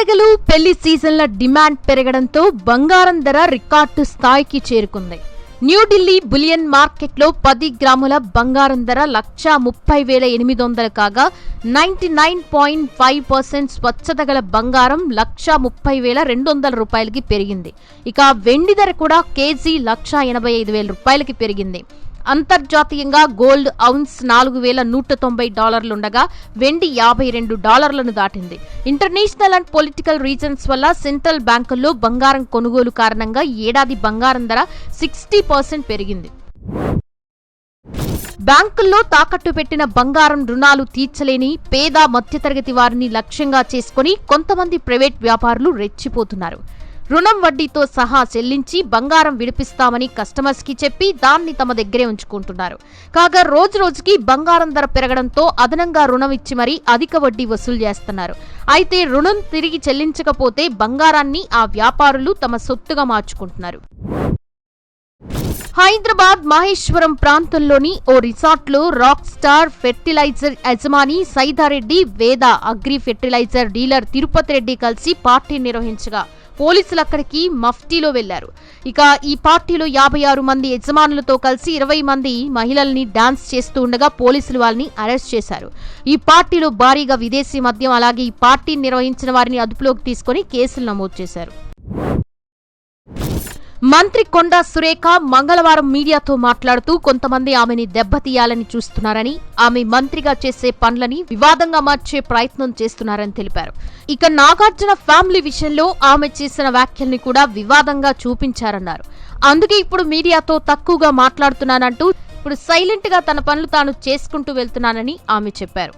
పండగలు పెళ్ళి సీజన్ల డిమాండ్ పెరగడంతో బంగారం ధర రికార్డు స్థాయికి చేరుకుంది. న్యూఢిల్లీ బులియన్ మార్కెట్లో పది గ్రాముల బంగారం ధర లక్షా ముప్పై వేల ఎనిమిది వందలు కాగా ninety nine point five percent స్వచ్ఛత గల బంగారం లక్షా ముప్పై వేల రెండు వందల రూపాయలకి పెరిగింది. ఇక వెండి ధర కూడా కేజీ లక్షా ఎనభై ఐదు వేల రూపాయలకి పెరిగింది. అంతర్జాతీయంగా గోల్డ్ ఔన్స్ నాలుగు వేల నూట తొంభై డాలర్లుండగా వెండి యాభై రెండు డాలర్లను దాటింది. ఇంటర్నేషనల్ అండ్ పొలిటికల్ రీజన్స్ వల్ల సెంట్రల్ బ్యాంకుల్లో బంగారం కొనుగోలు కారణంగా ఏడాది బంగారం ధర సిక్స్టీ పర్సెంట్ పెరిగింది. బ్యాంకుల్లో తాకట్టు పెట్టిన బంగారం రుణాలు తీర్చలేని పేద మధ్యతరగతి వారిని లక్ష్యంగా చేసుకుని కొంతమంది ప్రైవేట్ వ్యాపారులు రెచ్చిపోతున్నారు. రుణం వడ్డీతో సహా చెల్లించి బంగారం విడిపిస్తామని కస్టమర్స్కి చెప్పి దాన్ని తమ దగ్గరే ఉంచుకుంటున్నారు. కాగా రోజు రోజుకి బంగారం ధర పెరగడంతో అదనంగా రుణం ఇచ్చి మరీ అధిక వడ్డీ వసూలు చేస్తున్నారు. అయితే రుణం తిరిగి చెల్లించకపోతే బంగారాన్ని ఆ వ్యాపారులు తమ సొత్తుగా మార్చుకుంటున్నారు. హైదరాబాద్ మహేశ్వరం ప్రాంతంలోని ఓ రిసార్ట్లో రాక్ స్టార్ ఫెర్టిలైజర్ యజమాని Saidareddy Veda agri fertiliser dealer Tirupati Reddy కలిసి పార్టీ నిర్వహించగా పోలీసులు అక్కడికి మఫ్టీలో వెళ్ళారు. ఇక ఈ పార్టీలో యాభై ఆరు మంది యజమానులతో కలిసి ఇరవై మంది మహిళల్ని డాన్స్ చేస్తూ ఉండగా పోలీసులు వాళ్ళని అరెస్ట్ చేశారు. ఈ పార్టీలో భారీగా విదేశీ మద్యం అలాగే ఈ పార్టీ నిర్వహించిన వారిని అదుపులోకి తీసుకొని కేసులు నమోదు చేశారు. మంత్రి కొండా సురేఖ మంగళవారం మీడియాతో మాట్లాడుతూ కొంతమంది ఆమెని దెబ్బతీయాలని చూస్తున్నారని ఆమె మంత్రిగా చేసే పనులని వివాదంగా మార్చే ప్రయత్నం చేస్తున్నారని తెలిపారు. ఇక నాగార్జున ఫ్యామిలీ విషయంలో ఆమె చేసిన వ్యాఖ్యల్ని కూడా వివాదంగా చూపించారన్నారు. అందుకే ఇప్పుడు మీడియాతో తక్కువగా మాట్లాడుతున్నానంటూ ఇప్పుడు సైలెంట్గా తన పనులు తాను చేసుకుంటూ వెళ్తున్నానని ఆమె చెప్పారు.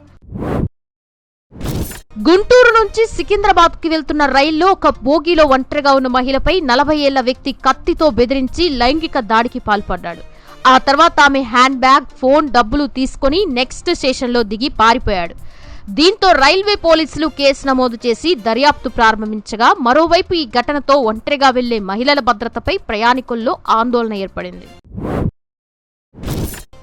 గుంటూరు నుంచి సికింద్రాబాద్కి వెళ్తున్న రైల్లో ఒక బోగిలో ఒంటరిగా ఉన్న మహిళపై నలభై ఏళ్ళ వ్యక్తి కత్తితో బెదిరించి లైంగిక దాడికి పాల్పడ్డాడు. ఆ తర్వాత ఆమె హ్యాండ్ బ్యాగ్ ఫోన్ డబ్బులు తీసుకుని నెక్స్ట్ స్టేషన్లో దిగి పారిపోయాడు. దీంతో రైల్వే పోలీసులు కేసు నమోదు చేసి దర్యాప్తు ప్రారంభించగా మరోవైపు ఈ ఘటనతో ఒంటరిగా వెళ్ళే మహిళల భద్రతపై ప్రయాణికుల్లో ఆందోళన ఏర్పడింది.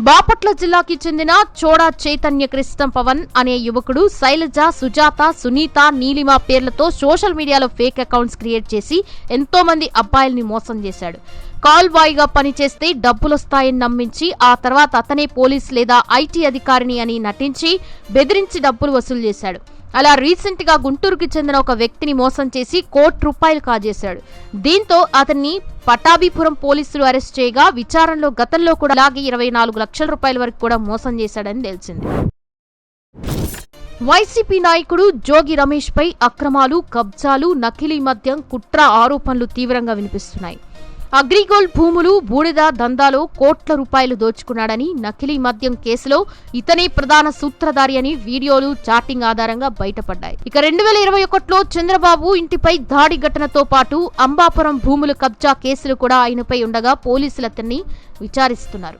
బాపట్ల జిల్లాకి చెందిన చోడా చైతన్య కృష్ణం పవన్ అనే యువకుడు శైలజ సుజాత సునీత నీలిమ పేర్లతో సోషల్ మీడియాలో ఫేక్ అకౌంట్స్ క్రియేట్ చేసి ఎంతో మంది అబ్బాయిల్ని మోసం చేశాడు. కాల్ పనిచేస్తే డబ్బులొస్తాయని నమ్మించి ఆ తర్వాత అతనే పోలీస్ లేదా ఐటీ అధికారిని అని నటించి బెదిరించి డబ్బులు వసూలు చేశాడు. అలా రీసెంట్గా గుంటూరుకి చెందిన ఒక వ్యక్తిని మోసం చేసి కోటి రూపాయలు కాజేశాడు. దీంతో అతన్ని పటాభిపురం పోలీసులు అరెస్ట్ చేయగా విచారణలో గతంలో కూడా అలాగే ఇరవై నాలుగు లక్షల రూపాయల వరకు కూడా మోసం చేశాడని తెలిసింది. వైసీపీ నాయకుడు జోగి రమేష్ పై అక్రమాలు కబ్జాలు నకిలీ మద్యం కుట్ర ఆరోపణలు తీవ్రంగా వినిపిస్తున్నాయి. అగ్రిగోల్ భూములు బూడిద దందాలో కోట్ల రూపాయలు దోచుకున్నాడని నకిలీ మద్యం కేసులో ఇతనే ప్రధాన సూత్రధారి అని వీడియోలు చాటింగ్ ఆధారంగా బయటపడ్డాయి. ఇక రెండు వేల ఇరవై ఒకటిలో చంద్రబాబు ఇంటిపై దాడి ఘటనతో పాటు అంబాపురం భూముల కబ్జా కేసులు కూడా ఆయనపై ఉండగా పోలీసులు అతన్ని విచారిస్తున్నారు.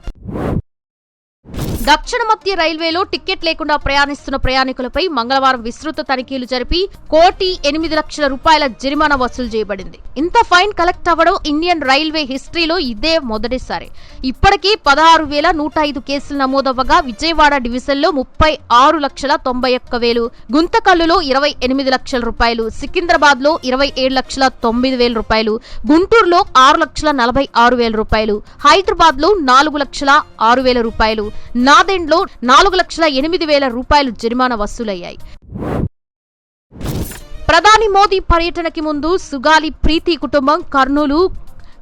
దక్షిణ మధ్య రైల్వేలో టికెట్ లేకుండా ప్రయాణిస్తున్న ప్రయాణికులపై మంగళవారం విస్తృత తనిఖీలు జరిపి కోటి ఎనిమిది లక్షల రూపాయల జరిమానా వసూలు చేయబడింది. ఇంత ఫైన్ కలెక్ట్ అవ్వడం ఇండియన్ రైల్వే హిస్టరీలో ఇదే మొదటిసారి. ఇప్పటికీ పదహారు వేల నూట ఐదు కేసులు నమోదవ్వగా విజయవాడ డివిజన్లో ముప్పై ఆరు లక్షల తొంభై ఒక్క వేలు గుంతకల్లులో ఇరవై ఎనిమిది లక్షల రూపాయలు సికింద్రాబాద్లో ఇరవై ఏడు లక్షల తొమ్మిది వేల రూపాయలు గుంటూరులో ఆరు లక్షల నలభై ఆరు వేల రూపాయలు హైదరాబాద్లో నాలుగు లక్షల ఆరు వేల రూపాయలు నాదెండ్లో నాలుగు లక్షల ఎనిమిది వేల రూపాయలు జరిమానా వసూలయ్యాయి. ప్రధాని మోదీ పర్యటనకి ముందు సుగాలి ప్రీతి కుటుంబం కర్నూలు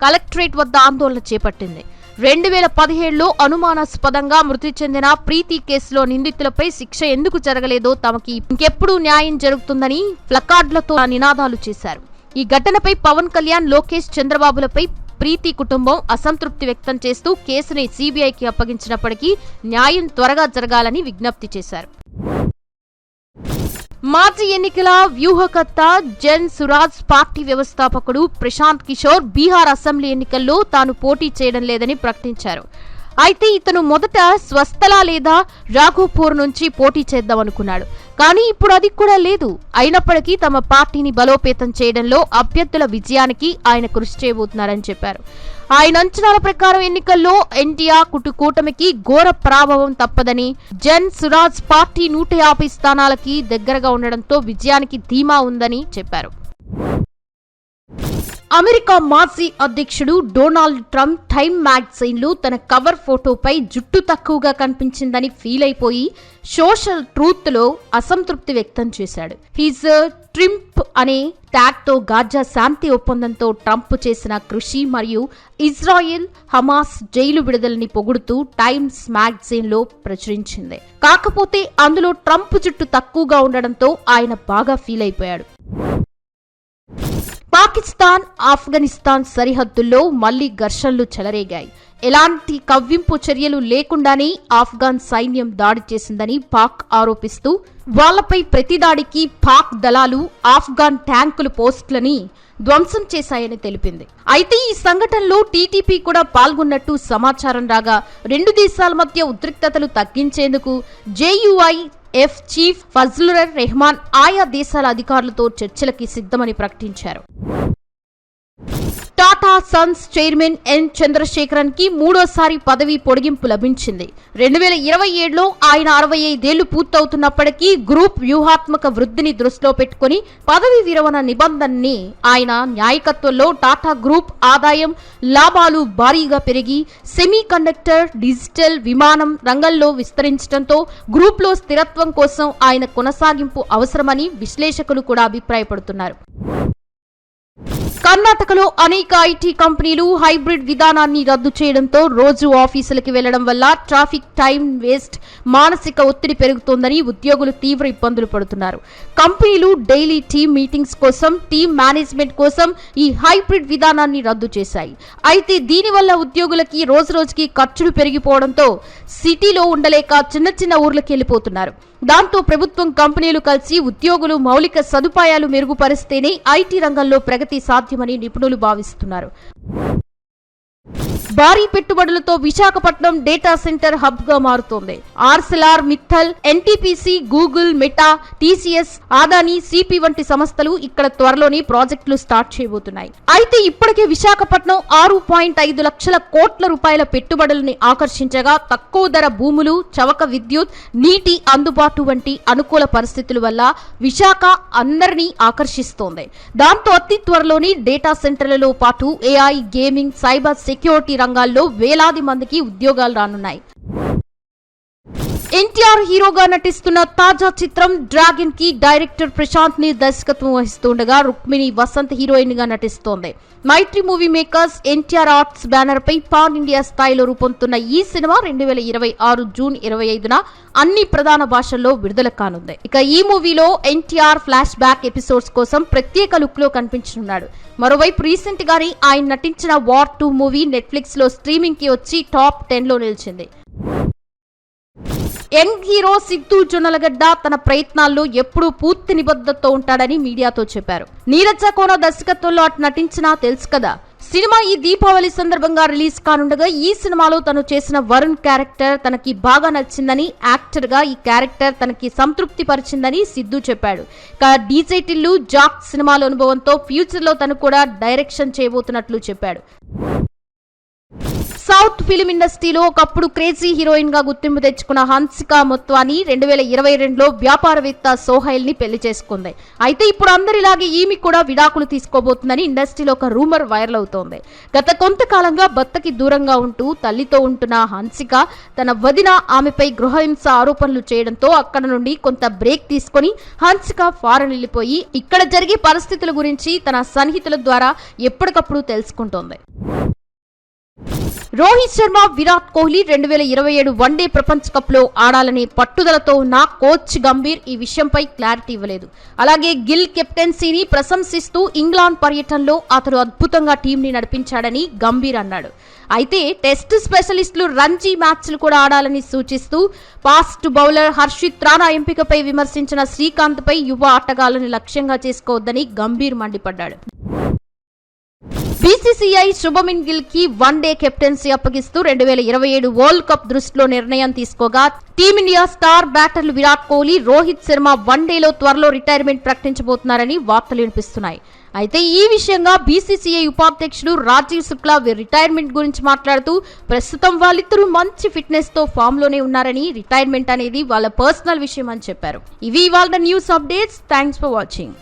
కలెక్టరేట్ వద్ద ఆందోళన చేపట్టింది. రెండు వేల పదిహేడులో అనుమానాస్పదంగా మృతి చెందిన ప్రీతి కేసులో నిందితులపై శిక్ష ఎందుకు జరగలేదో తమకి ఇంకెప్పుడు న్యాయం జరుగుతుందని ప్లకార్డులతో నినాదాలు చేశారు. ఈ ఘటనపై పవన్ కళ్యాణ్ లోకేష్ చంద్రబాబులపై ప్రీతి కుటుంబం అసంతృప్తి వ్యక్తం చేస్తూ కేసుని సీబీఐకి అప్పగించినప్పటికీ న్యాయం త్వరగా జరగాలని విజ్ఞప్తి చేశారు. మాజీ ఎన్నికల వ్యూహకర్త జన్ సురాజ్ పార్టీ వ్యవస్థాపకుడు ప్రశాంత్ కిషోర్ బీహార్ అసెంబ్లీ ఎన్నికల్లో తాను పోటీ చేయడం లేదని ప్రకటించారు. అయితే ఇతను మొదట స్వస్థల లేదా రాఘోపూర్ నుంచి పోటీ చేద్దామనుకున్నాడు. కానీ ఇప్పుడు అది కూడా లేదు. అయినప్పటికీ తమ పార్టీని బలోపేతం చేయడంలో అభ్యర్థుల విజయానికి ఆయన కృషి చేయబోతున్నారని చెప్పారు. ఆయన అంచనాల ప్రకారం ఎన్నికల్లో ఎన్టీఆర్ కుటు కూటమికి ఘోర ప్రాభవం తప్పదని జన్ సురాజ్ పార్టీ నూట యాభై స్థానాలకి దగ్గరగా ఉండడంతో విజయానికి ధీమా ఉందని చెప్పారు. అమెరికా మాజీ అధ్యక్షుడు డొనాల్డ్ ట్రంప్ టైమ్ మ్యాగజైన్లో తన కవర్ ఫోటోపై జుట్టు తక్కువగా కనిపించిందని ఫీల్ అయిపోయి సోషల్ ట్రూత్లో అసంతృప్తి వ్యక్తం చేశాడు. హీజ్ ట్రింప్ అనే ట్యాగ్తో గాజా శాంతి ఒప్పందంతో ట్రంప్ చేసిన కృషి మరియు ఇజ్రాయెల్ హమాస్ జైలు విడుదలని పొగుడుతూ టైమ్స్ మ్యాగజైన్లో ప్రచురించింది. కాకపోతే అందులో ట్రంప్ జుట్టు తక్కువగా ఉండడంతో ఆయన బాగా ఫీల్ అయిపోయాడు. పాకిస్తాన్ ఆఫ్ఘనిస్తాన్ సరిహద్దుల్లో మళ్ళీ ఘర్షణలు చెలరేగాయి. ఎలాంటి కవ్వింపు చర్యలు లేకుండానే ఆఫ్ఘాన్ సైన్యం దాడి చేసిందని పాక్ ఆరోపిస్తూ వాళ్ళపై ప్రతిదాడికి పాక్ దళాలు ఆఫ్ఘాన్ ట్యాంకులు పోస్టులని ధ్వంసం చేశాయని తెలిపింది. అయితే ఈ సంఘటనలో టీటీపీ కూడా పాల్గొన్నట్టు సమాచారం రాగా రెండు దేశాల మధ్య ఉద్రిక్తతలు తగ్గించేందుకు JUI F chief Fazlur Rehman ఆయా దేశాల అధికారులతో చర్చలకి సిద్ధమని ప్రకటించారు. టాటా సన్స్ చైర్మన్ ఎన్ చంద్రశేఖరన్కి మూడోసారి పదవి పొడిగింపు లభించింది. రెండు వేల ఇరవై ఏడులో ఆయన అరవై ఐదేళ్ళు పూర్తవుతున్నప్పటికీ గ్రూప్ వ్యూహాత్మక వృద్ధిని దృష్టిలో పెట్టుకుని పదవి విరమణ నిబంధనని ఆయన న్యాయకత్వంలో టాటా గ్రూప్ ఆదాయం లాభాలు భారీగా పెరిగి సెమీ కండక్టర్ డిజిటల్ విమానం రంగంలో విస్తరించడంతో గ్రూప్లో స్థిరత్వం కోసం ఆయన కొనసాగింపు అవసరమని విశ్లేషకులు కూడా అభిప్రాయపడుతున్నారు. కర్ణాటకలో అనేక ఐటీ కంపెనీలు హైబ్రిడ్ విధానాన్ని రద్దు చేయడంతో రోజు ఆఫీసులకి వెళ్ళడం వల్ల ట్రాఫిక్ టైం వేస్ట్ మానసిక ఒత్తిడి పెరుగుతోందని ఉద్యోగులు తీవ్ర ఇబ్బందులు పడుతున్నారు. కంపెనీలు డైలీ టీమ్ మీటింగ్స్ కోసం టీమ్ మేనేజ్మెంట్ కోసం ఈ హైబ్రిడ్ విధానాన్ని రద్దు చేశాయి. అయితే దీనివల్ల ఉద్యోగులకి రోజు రోజుకి ఖర్చులు పెరిగిపోవడంతో సిటీలో ఉండలేక చిన్న చిన్న ఊర్లకు వెళ్ళిపోతున్నారు. దాంతో ప్రభుత్వం కంపెనీలు కలిసి ఉద్యోగులు మౌలిక సదుపాయాలు మెరుగుపరిస్తేనే ఐటీ రంగంలో ప్రగతి సాధ్యమని నిపుణులు భావిస్తున్నారు. భారీ పెట్టుబడులతో విశాఖపట్నం డేటా సెంటర్ హబ్గా మారుతోంది. Arcelor Mittal NTPC Google Meta TCS Adani CP వంటి సంస్థలు ఇక్కడ త్వరలోనే ప్రాజెక్టులు స్టార్ట్ చేయబోతున్నాయి. అయితే ఇప్పటికే విశాఖపట్నం ఆరు పాయింట్ ఐదు లక్షల కోట్ల రూపాయల పెట్టుబడులని ఆకర్షించగా తక్కువ ధర భూములు చవక విద్యుత్ నీటి అందుబాటు వంటి అనుకూల పరిస్థితుల వల్ల విశాఖ అందరినీ ఆకర్షిస్తోంది. దాంతో అతి త్వరలోనే డేటా సెంటర్లలో పాటు ఏఐ గేమింగ్ సైబర్ సెక్యూరిటీ రంగాల్లో వేలాది మందికి ఉద్యోగాలు రానున్నాయి. ఎన్టీఆర్ హీరోగా నటిస్తున్న తాజా చిత్రం డ్రాగన్కి డైరెక్టర్ ప్రశాంత్ని దర్శకత్వం వహిస్తుండగా రుక్మిణి వసంత్ హీరోయిన్గా నటిస్తోంది. Mythri Movie Makers NTR Arts banner పై పాన్ ఇండియా స్థాయిలో రూపొందుతున్న ఈ సినిమా రెండు వేల ఇరవై ఆరు జూన్ ఇరవై ఐదున అన్ని ప్రధాన భాషల్లో విడుదల కానుంది. ఇక ఈ మూవీలో ఎన్టీఆర్ ఫ్లాష్ బ్యాక్ ఎపిసోడ్స్ కోసం ప్రత్యేక లుక్లో కనిపించనున్నాడు. మరోవైపు రీసెంట్ గానే ఆయన నటించిన వార్ టూ మూవీ నెట్ఫ్లిక్స్లో స్ట్రీమింగ్కి వచ్చి టాప్ టెన్లో నిలిచింది. యంగ్ హీరో సిద్ధు జొన్నలగడ్డ తన ప్రయత్నాల్లో ఎప్పుడూ పూర్తి నిబద్ధతతో ఉంటాడని మీడియాతో చెప్పారు. నీరజ కోన దర్శకత్వంలో అటు నటించినా తెలుసు కదా సినిమా ఈ దీపావళి సందర్భంగా రిలీజ్ కానుండగా ఈ సినిమాలో తను చేసిన వరుణ్ క్యారెక్టర్ తనకి బాగా నచ్చిందని యాక్టర్గా ఈ క్యారెక్టర్ తనకి సంతృప్తి పరిచిందని సిద్ధు చెప్పాడు. ఇక డీజే టిల్లు జాక్ సినిమాల అనుభవంతో ఫ్యూచర్లో తను కూడా డైరెక్షన్ చేయబోతున్నట్లు చెప్పాడు. సౌత్ ఫిలిం ఇండస్ట్రీలో ఒకప్పుడు క్రేజీ హీరోయిన్గా గుర్తింపు తెచ్చుకున్న హన్సిక మొత్వాని రెండు వేల ఇరవై రెండులో వ్యాపారవేత్త సోహైల్ని పెళ్ళి చేసుకుంది. అయితే ఇప్పుడు అందరిలాగే ఈమె కూడా విడాకులు తీసుకోబోతుందని ఇండస్ట్రీలో ఒక రూమర్ వైరల్ అవుతోంది. గత కొంతకాలంగా భర్తకి దూరంగా ఉంటూ తల్లితో ఉంటున్న హన్సిక తన వదిన ఆమెపై గృహహింస ఆరోపణలు చేయడంతో అక్కడ నుండి కొంత బ్రేక్ తీసుకొని హన్సిక ఫారెన్ వెళ్ళిపోయి ఇక్కడ జరిగే పరిస్థితుల గురించి తన సన్నిహితుల ద్వారా ఎప్పటికప్పుడు తెలుసుకుంటోంది. రోహిత్ శర్మ విరాట్ కోహ్లీ రెండు వేల ఇరవై ఏడు వన్డే ప్రపంచ కప్లో ఆడాలనే పట్టుదలతో ఉన్న కోచ్ గంభీర్ ఈ విషయంపై క్లారిటీ ఇవ్వలేదు. అలాగే గిల్ కెప్టెన్సీని ప్రశంసిస్తూ ఇంగ్లాండ్ పర్యటనలో అతడు అద్భుతంగా టీంని నడిపించాడని గంభీర్ అన్నాడు. అయితే టెస్ట్ స్పెషలిస్టులు రంజీ మ్యాచ్లు కూడా ఆడాలని సూచిస్తూ ఫాస్ట్ బౌలర్ హర్షిత్ రాణా ఎంపికపై విమర్శించిన శ్రీకాంత్ పై యువ ఆటగాళ్ళను లక్ష్యంగా చేసుకోవద్దని గంభీర్ మండిపడ్డాడు. బీసీసీఐ శుభమిన్ గిల్కి వన్ డే కెప్టెన్సీ అప్పగిస్తూ రెండు వేల ఇరవై ఏడు వరల్డ్ కప్ దృష్టిలో నిర్ణయం తీసుకోగా టీమిండియా స్టార్ బ్యాటర్లు విరాట్ కోహ్లీ రోహిత్ శర్మ వన్ డేలో త్వరలో రిటైర్మెంట్ ప్రకటించబోతున్నారని వార్తలు వినిపిస్తున్నాయి. అయితే ఈ విషయంగా బీసీసీఐ ఉపాధ్యక్షుడు రాజీవ్ శుక్లా రిటైర్మెంట్ గురించి మాట్లాడుతూ ప్రస్తుతం వాళ్ళిద్దరూ మంచి ఫిట్నెస్తో ఫామ్లోనే ఉన్నారని రిటైర్మెంట్ అనేది వాళ్ళ పర్సనల్ విషయం అని చెప్పారు. ఇవి వాళ్ళ news updates. Thanks for watching.